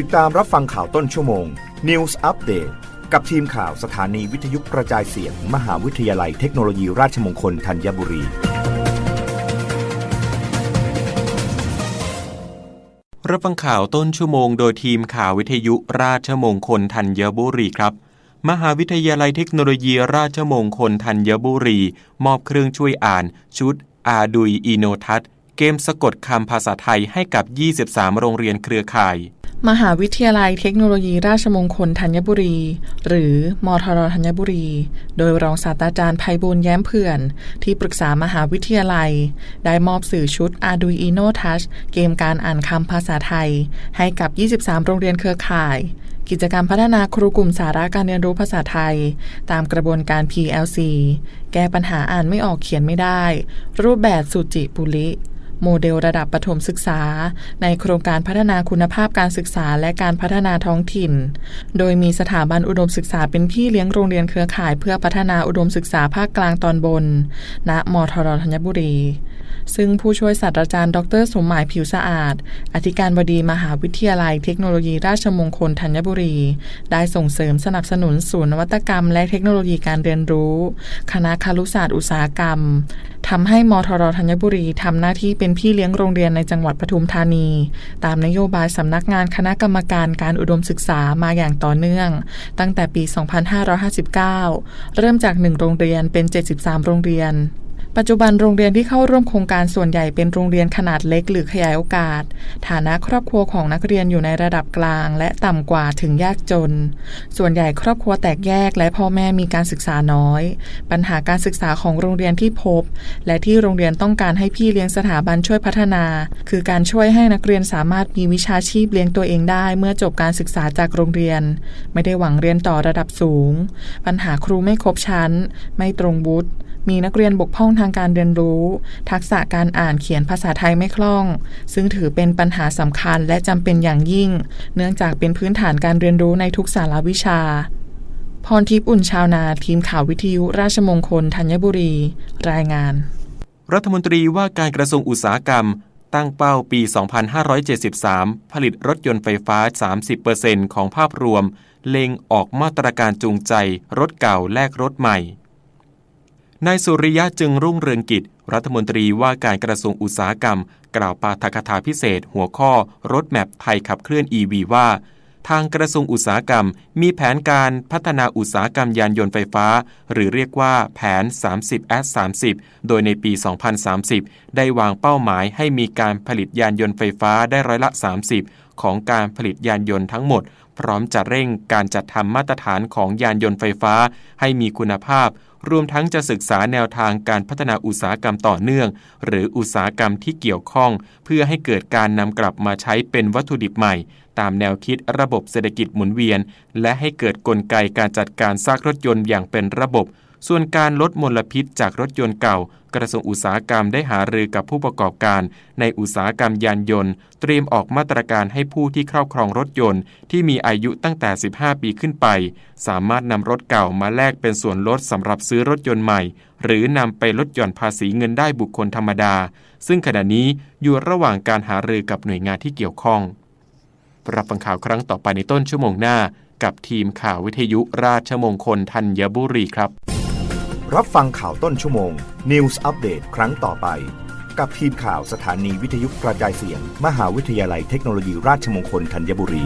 ติดตามรับฟังข่าวต้นชั่วโมง News Update กับทีมข่าวสถานีวิทยุกระจายเสียง มหาวิทยาลัยเทคโนโลยีราชมงคลธัญบุรี รับฟังข่าวต้นชั่วโมง โดยทีมข่าววิทยุราชมงคลธัญบุรีครับ มหาวิทยาลัยเทคโนโลยีราชมงคลธัญบุรี มอบเครื่องช่วยอ่าน ชุดอาดุยอีโนทัศเกมสะกดคำภาษาไทยให้กับ 23 โรงเรียนเครือข่าย มหาวิทยาลัยเทคโนโลยีราชมงคลธัญบุรี หรือมทรธัญบุรี โดยรองศาสตราจารย์ไพบูลแย้มเผื่อน ที่ปรึกษามหาวิทยาลัย ได้มอบสื่อชุด Arduino Touch เกมการอ่านคำภาษาไทย ให้กับ 23 โรงเรียนเครือข่าย กิจกรรมพัฒนาครูกลุ่มสาระการเรียนรู้ภาษาไทย ตามกระบวนการ PLC แก้ปัญหาอ่านไม่ออกเขียนไม่ได้ รูปแบบสุจิปุริ โมเดลระดับประถมศึกษา ในโครงการพัฒนาคุณภาพการศึกษาและการพัฒนาท้องถิ่น โดยมีสถาบันอุดมศึกษาเป็นพี่เลี้ยงโรงเรียนเครือข่ายเพื่อพัฒนาอุดมศึกษาภาคกลางตอนบน ณ มทรธัญบุรี ซึ่งผู้ช่วยศาสตราจารย์ ดร สมหมายผิวสะอาด อธิการบดีมหาวิทยาลัยเทคโนโลยีราชมงคลธัญบุรี ได้ส่งเสริมสนับสนุนศูนย์นวัตกรรม และเทคโนโลยีการเรียนรู้ คณะคารุศาสตร์อุตสาหกรรม ทำให้มทรธัญบุรีทำหน้าที่เป็นพี่เลี้ยงโรงเรียนในจังหวัดปทุมธานี ตามนโยบายสำนักงานคณะกรรมการการอุดมศึกษามาอย่างต่อเนื่อง ตั้งแต่ปี 2559 เริ่มจาก 1 โรงเรียนเป็น 73 โรงเรียน ปัจจุบันโรงเรียนที่เข้าร่วมโครงการส่วนใหญ่เป็นโรงเรียนขนาดเล็กหรือขยายโอกาส ฐานะครอบครัวของนักเรียนอยู่ในระดับกลาง และต่ำกว่าถึงยากจน ส่วนใหญ่ครอบครัวแตกแยกและพ่อแม่มีการศึกษาน้อย ปัญหาการศึกษาของโรงเรียนที่พบ และที่โรงเรียนต้องการให้พี่เลี้ยงสถาบันช่วยพัฒนา คือการช่วยให้นักเรียนสามารถมีวิชาชีพเลี้ยงตัวเองได้เมื่อจบการศึกษาจากโรงเรียน ไม่ได้หวังเรียนต่อระดับสูง ปัญหาครูไม่ครบชั้น ไม่ตรงวุฒิ มีนักเรียนบกพร่องทางการเรียนรู้ ทักษะการอ่านเขียนภาษาไทยไม่คล่อง ซึ่งถือเป็นปัญหาสำคัญและจำเป็นอย่างยิ่ง เนื่องจากเป็นพื้นฐานการเรียนรู้ในทุกสาระวิชา พรทิพย์อุ่นชาวนาทีมข่าววิทยุราชมงคลธัญบุรี รายงาน รัฐมนตรีว่าการกระทรวงอุตสาหกรรม ตั้งเป้าปี 2573 ผลิตรถยนต์ไฟฟ้า 30%ของภาพรวม เล็งออกมาตรการจูงใจ รถเก่าแลกรถใหม่ นายสุริยะจึงรุ่งเรืองกิจ รัฐมนตรีว่าการกระทรวงอุตสาหกรรม กล่าวปาฐกถาพิเศษ หัวข้อรถแมพไทยขับเคลื่อน EV ว่า ทางกระทรวงอุตสาหกรรม มีแผนการพัฒนาอุตสาหกรรมยานยนต์ไฟฟ้า หรือเรียกว่าแผน 30 s 30 โดยในปี 2030 ได้วางเป้าหมายให้มีการผลิตยานยนต์ไฟฟ้าได้ร้อยละ 30 ของการผลิตยานยนต์ทั้งหมด พร้อมจะเร่งการจัดทำมาตรฐานของยานยนต์ไฟฟ้า ให้มีคุณภาพ รวมทั้งจะศึกษาแนวทางการพัฒนาอุตสาหกรรมต่อเนื่อง หรืออุตสาหกรรมที่เกี่ยวข้อง เพื่อให้เกิดการนำกลับมาใช้เป็นวัตถุดิบใหม่ ตามแนวคิดระบบเศรษฐกิจหมุนเวียน และให้เกิดกลไกการจัดการซากรถยนต์อย่างเป็นระบบ ส่วนการลดมลพิษจากรถยนต์เก่า กระทรวงอุตสาหกรรมได้หารือกับผู้ประกอบการ ในอุตสาหกรรมยานยนต์ เตรียมออกมาตรการให้ผู้ที่ครอบครองรถยนต์ ที่มีอายุตั้งแต่ 15 ปีขึ้นไป สามารถนำรถเก่ามาแลกเป็นส่วนลดสำหรับซื้อรถยนต์ใหม่ หรือนำไปลดหย่อนภาษีเงินได้บุคคลธรรมดา ซึ่งขณะนี้อยู่ระหว่างการหารือกับหน่วยงานที่เกี่ยวข้อง รับฟังข่าวครั้งต่อไปในต้นชั่วโมงหน้า กับทีมข่าววิทยุราชมงคลธัญบุรีครับ รับฟังข่าวต้นชั่วโมง News Update ครั้งต่อไป กับทีมข่าวสถานีวิทยุกระจายเสียง มหาวิทยาลัยเทคโนโลยีราชมงคลธัญบุรี